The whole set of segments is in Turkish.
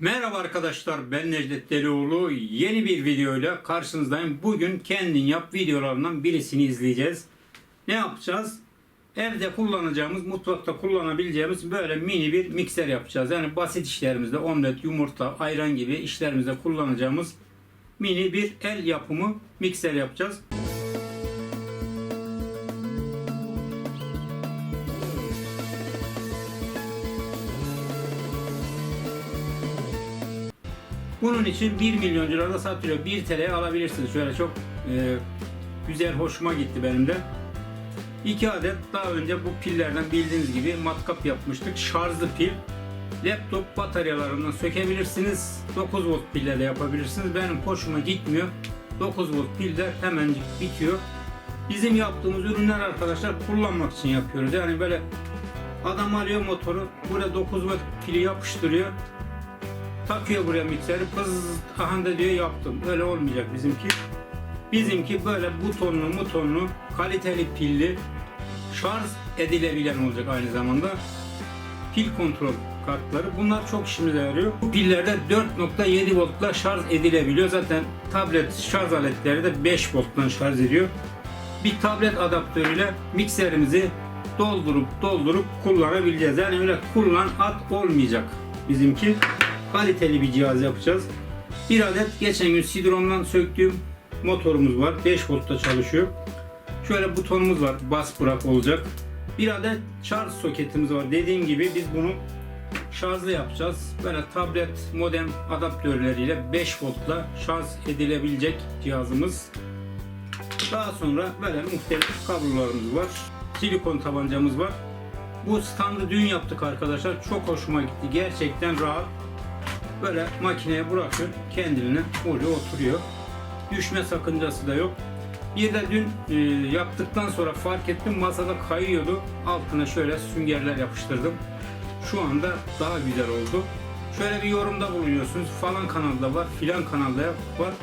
Merhaba arkadaşlar ben Necdet Delioğlu yeni bir videoyla karşınızdayım. Bugün kendin yap videolarından birisini izleyeceğiz. Ne yapacağız? Evde kullanacağımız, mutfakta kullanabileceğimiz böyle mini bir mikser yapacağız. Yani basit işlerimizde omlet, yumurta, ayran gibi işlerimizde kullanacağımız mini bir el yapımı mikser yapacağız. Bunun için 1 milyon lirada satılıyor. 1 TL'ye alabilirsiniz. Şöyle çok e, güzel, hoşuma gitti benim de. 2 adet daha önce bu pillerden bildiğiniz gibi matkap yapmıştık. Şarjlı pil. Laptop bataryalarından sökebilirsiniz. 9 volt pille de yapabilirsiniz. Benim hoşuma gitmiyor. 9 volt pilde hemencik bitiyor. Bizim yaptığımız ürünler arkadaşlar kullanmak için yapıyoruz. Yani böyle adam alıyor motoru, buraya 9 volt pili yapıştırıyor takıyor buraya mikseri pız aha da diyor yaptım. Öyle olmayacak bizimki. Bizimki böyle butonlu mutonlu kaliteli pilli şarj edilebilen olacak aynı zamanda. Pil kontrol kartları. Bunlar çok işimize yarıyor. Bu pillerde 4.7 voltla şarj edilebiliyor. Zaten tablet şarj aletleri de 5 volttan şarj ediyor. Bir tablet adaptörüyle mikserimizi doldurup doldurup kullanabileceğiz. Yani öyle kullan at olmayacak bizimki kaliteli bir cihaz yapacağız. Bir adet geçen gün Sidron'dan söktüğüm motorumuz var. 5 voltta çalışıyor. Şöyle butonumuz var. Bas bırak olacak. Bir adet şarj soketimiz var. Dediğim gibi biz bunu şarjlı yapacağız. Böyle tablet modem adaptörleriyle 5 voltla şarj edilebilecek cihazımız. Daha sonra böyle muhtelif kablolarımız var. Silikon tabancamız var. Bu standı dün yaptık arkadaşlar. Çok hoşuma gitti. Gerçekten rahat böyle makineye bırakıyor kendiliğine oraya oturuyor. Düşme sakıncası da yok. Bir de dün e, yaptıktan sonra fark ettim masada kayıyordu. Altına şöyle süngerler yapıştırdım. Şu anda daha güzel oldu. Şöyle bir yorumda bulunuyorsunuz. Falan kanalda var, filan kanalda var.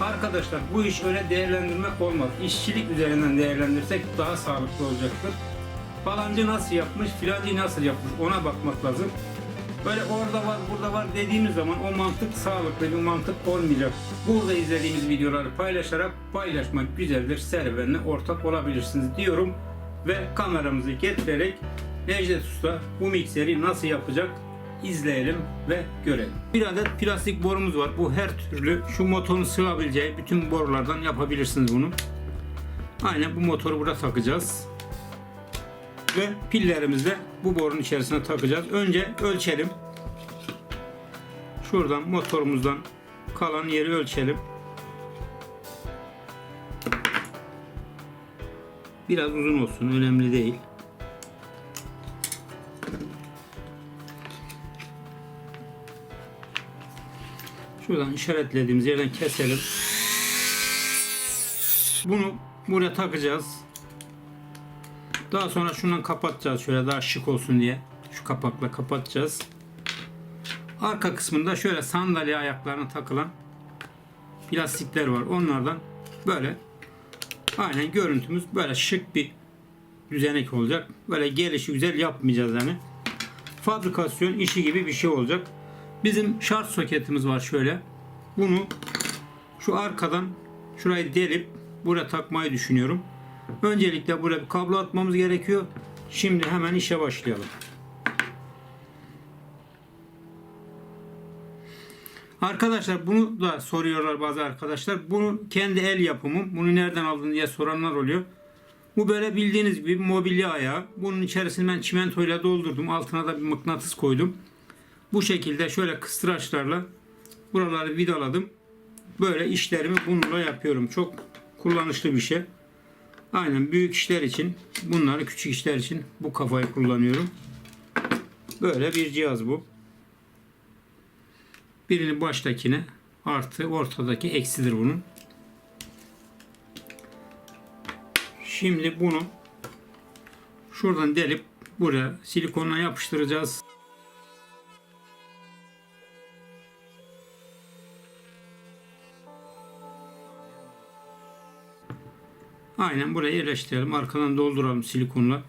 Arkadaşlar bu iş öyle değerlendirmek olmaz. İşçilik üzerinden değerlendirsek daha sağlıklı olacaktır. Falancı nasıl yapmış, filancı nasıl yapmış ona bakmak lazım. Böyle orada var, burada var dediğimiz zaman o mantık sağlıklı bir mantık olmayacak. Burada izlediğimiz videoları paylaşarak paylaşmak güzeldir. Serüvenine ortak olabilirsiniz diyorum. Ve kameramızı getirerek Necdet Usta bu mikseri nasıl yapacak izleyelim ve görelim. Bir adet plastik borumuz var. Bu her türlü şu motorun sığabileceği bütün borulardan yapabilirsiniz bunu. Aynen bu motoru burada takacağız ve pillerimizi bu borun içerisine takacağız. Önce ölçelim. Şuradan motorumuzdan kalan yeri ölçelim. Biraz uzun olsun önemli değil. Şuradan işaretlediğimiz yerden keselim. Bunu buraya takacağız. Daha sonra şundan kapatacağız şöyle daha şık olsun diye. Şu kapakla kapatacağız. Arka kısmında şöyle sandalye ayaklarına takılan plastikler var. Onlardan böyle aynen görüntümüz böyle şık bir düzenek olacak. Böyle gelişi güzel yapmayacağız yani. Fabrikasyon işi gibi bir şey olacak. Bizim şarj soketimiz var şöyle. Bunu şu arkadan şurayı delip buraya takmayı düşünüyorum. Öncelikle buraya bir kablo atmamız gerekiyor. Şimdi hemen işe başlayalım. Arkadaşlar bunu da soruyorlar bazı arkadaşlar. Bunu kendi el yapımım. Bunu nereden aldın diye soranlar oluyor. Bu böyle bildiğiniz gibi mobilya ayağı. Bunun içerisini ben çimentoyla doldurdum. Altına da bir mıknatıs koydum. Bu şekilde şöyle kıstıraçlarla buraları vidaladım. Böyle işlerimi bununla yapıyorum. Çok kullanışlı bir şey. Aynen büyük işler için bunları küçük işler için bu kafayı kullanıyorum. Böyle bir cihaz bu. Birini baştakine artı ortadaki eksidir bunun. Şimdi bunu şuradan delip buraya silikonla yapıştıracağız. Aynen buraya yerleştirelim. Arkadan dolduralım silikonla.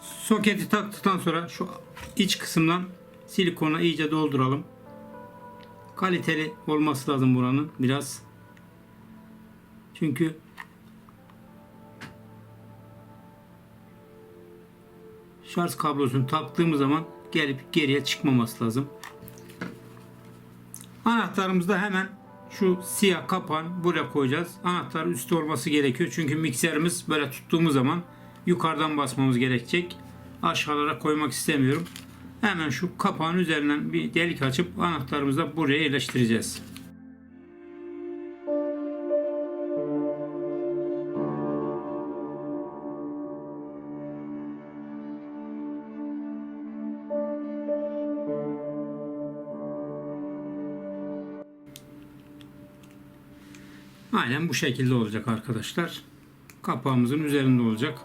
Soketi taktıktan sonra şu iç kısımdan Silikona iyice dolduralım. Kaliteli olması lazım buranın biraz. Çünkü şarj kablosunu taktığımız zaman gelip geriye çıkmaması lazım. Anahtarımızı da hemen şu siyah kapağın buraya koyacağız. Anahtar üstte olması gerekiyor. Çünkü mikserimiz böyle tuttuğumuz zaman yukarıdan basmamız gerekecek. Aşağılara koymak istemiyorum. Hemen şu kapağın üzerinden bir delik açıp anahtarımızı da buraya yerleştireceğiz. Aynen bu şekilde olacak arkadaşlar. Kapağımızın üzerinde olacak.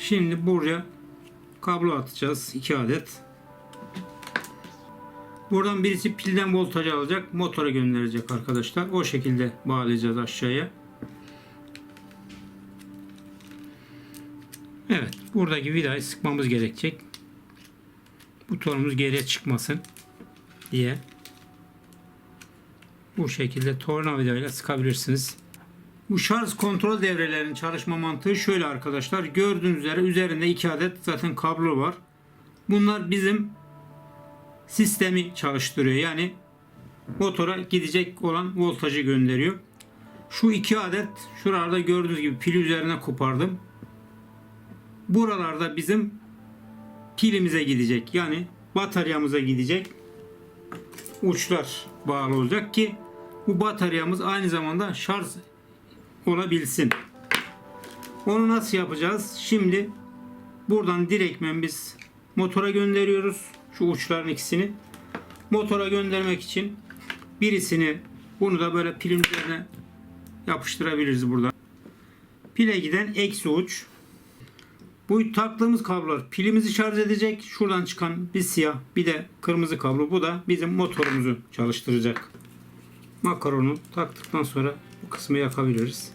Şimdi buraya kablo atacağız 2 adet. Buradan birisi pilden voltajı alacak, motora gönderecek arkadaşlar. O şekilde bağlayacağız aşağıya. Evet, buradaki vidayı sıkmamız gerekecek. Butonumuz geriye çıkmasın diye. Bu şekilde tornavidayla sıkabilirsiniz. Bu şarj kontrol devrelerinin çalışma mantığı şöyle arkadaşlar. Gördüğünüz üzere üzerinde iki adet zaten kablo var. Bunlar bizim sistemi çalıştırıyor. Yani motora gidecek olan voltajı gönderiyor. Şu iki adet şuralarda gördüğünüz gibi pil üzerine kopardım. Buralarda bizim pilimize gidecek. Yani bataryamıza gidecek uçlar bağlı olacak ki bu bataryamız aynı zamanda şarj olabilsin. Onu nasıl yapacağız? Şimdi buradan direktmen biz motora gönderiyoruz. Şu uçların ikisini. Motora göndermek için birisini bunu da böyle pilin yapıştırabiliriz burada. Pile giden eksi uç. Bu taktığımız kablolar pilimizi şarj edecek. Şuradan çıkan bir siyah bir de kırmızı kablo. Bu da bizim motorumuzu çalıştıracak. Makaronu taktıktan sonra bu kısmı yakabiliriz.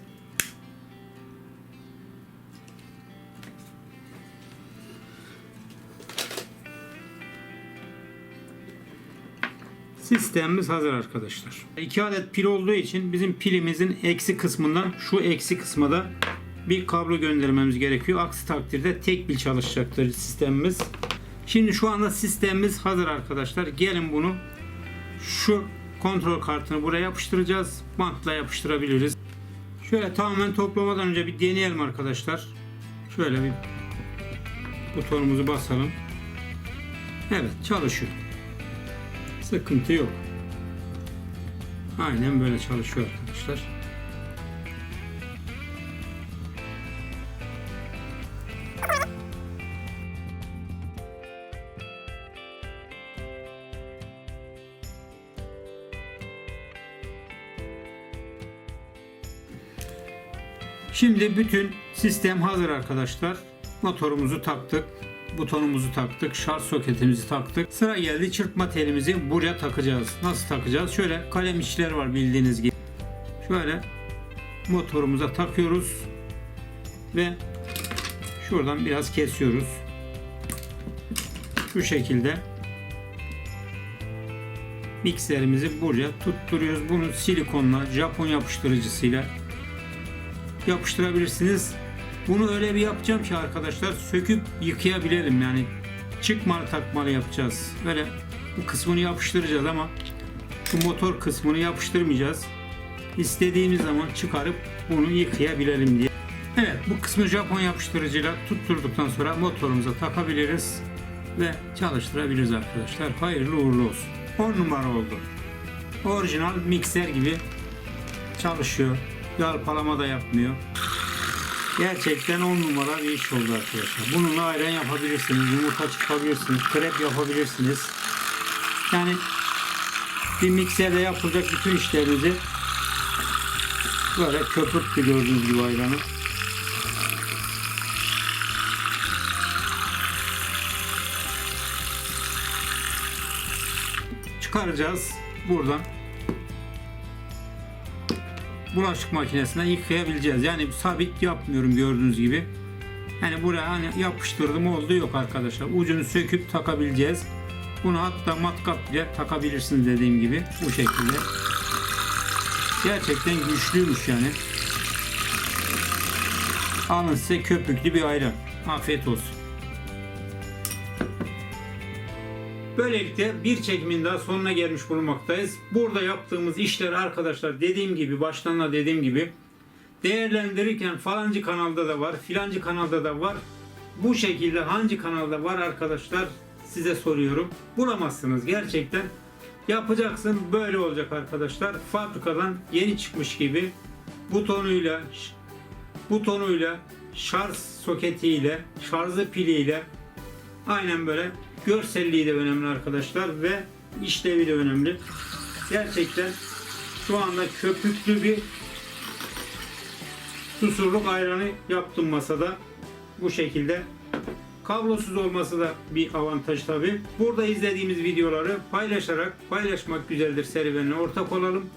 Sistemimiz hazır arkadaşlar. 2 adet pil olduğu için bizim pilimizin eksi kısmından şu eksi kısma da bir kablo göndermemiz gerekiyor. Aksi takdirde tek pil çalışacaktır sistemimiz. Şimdi şu anda sistemimiz hazır arkadaşlar. Gelin bunu şu kontrol kartını buraya yapıştıracağız. Bantla yapıştırabiliriz. Şöyle tamamen toplamadan önce bir deneyelim arkadaşlar. Şöyle bir butonumuzu basalım. Evet çalışıyor. Sıkıntı yok. Aynen böyle çalışıyor arkadaşlar. Şimdi bütün sistem hazır arkadaşlar. Motorumuzu taktık. Butonumuzu taktık. Şarj soketimizi taktık. Sıra geldi çırpma telimizi buraya takacağız. Nasıl takacağız? Şöyle kalem içler var bildiğiniz gibi. Şöyle motorumuza takıyoruz. Ve şuradan biraz kesiyoruz. Şu şekilde mikserimizi buraya tutturuyoruz. Bunu silikonla, Japon yapıştırıcısıyla yapıştırabilirsiniz. Bunu öyle bir yapacağım ki arkadaşlar söküp yıkayabilelim yani çıkmalı takmalı yapacağız. Böyle bu kısmını yapıştıracağız ama şu motor kısmını yapıştırmayacağız. İstediğimiz zaman çıkarıp bunu yıkayabilelim diye. Evet bu kısmı Japon yapıştırıcıyla tutturduktan sonra motorumuza takabiliriz ve çalıştırabiliriz arkadaşlar. Hayırlı uğurlu olsun. 10 numara oldu. Orijinal mikser gibi çalışıyor. Yalpalama da yapmıyor. Gerçekten 10 numara bir iş oldu arkadaşlar. Bununla ayran yapabilirsiniz, yumurta çıkabilirsiniz, krep yapabilirsiniz. Yani bir mikserde yapılacak bütün işlerinizi böyle köpürttü gördüğünüz gibi ayranı. Çıkaracağız buradan bulaşık makinesine yıkayabileceğiz. Yani sabit yapmıyorum gördüğünüz gibi. Yani buraya hani yapıştırdım oldu yok arkadaşlar. Ucunu söküp takabileceğiz. Bunu hatta matkap bile takabilirsiniz dediğim gibi bu şekilde. Gerçekten güçlüymüş yani. Alın size köpüklü bir ayran. Afiyet olsun. Böylelikle bir çekimin daha sonuna gelmiş bulunmaktayız. Burada yaptığımız işler arkadaşlar dediğim gibi baştan da dediğim gibi değerlendirirken falancı kanalda da var, filancı kanalda da var. Bu şekilde hangi kanalda var arkadaşlar size soruyorum. Bulamazsınız gerçekten. Yapacaksın böyle olacak arkadaşlar. Fabrikadan yeni çıkmış gibi butonuyla butonuyla şarj soketiyle şarjı piliyle aynen böyle görselliği de önemli arkadaşlar ve işlevi de önemli. Gerçekten şu anda köpüklü bir susurluk ayranı yaptım masada. Bu şekilde. Kablosuz olması da bir avantaj tabi. Burada izlediğimiz videoları paylaşarak paylaşmak güzeldir serüvenine ortak olalım.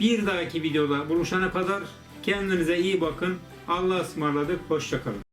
Bir dahaki videoda buluşana kadar kendinize iyi bakın. Allah'a ısmarladık. Hoşçakalın.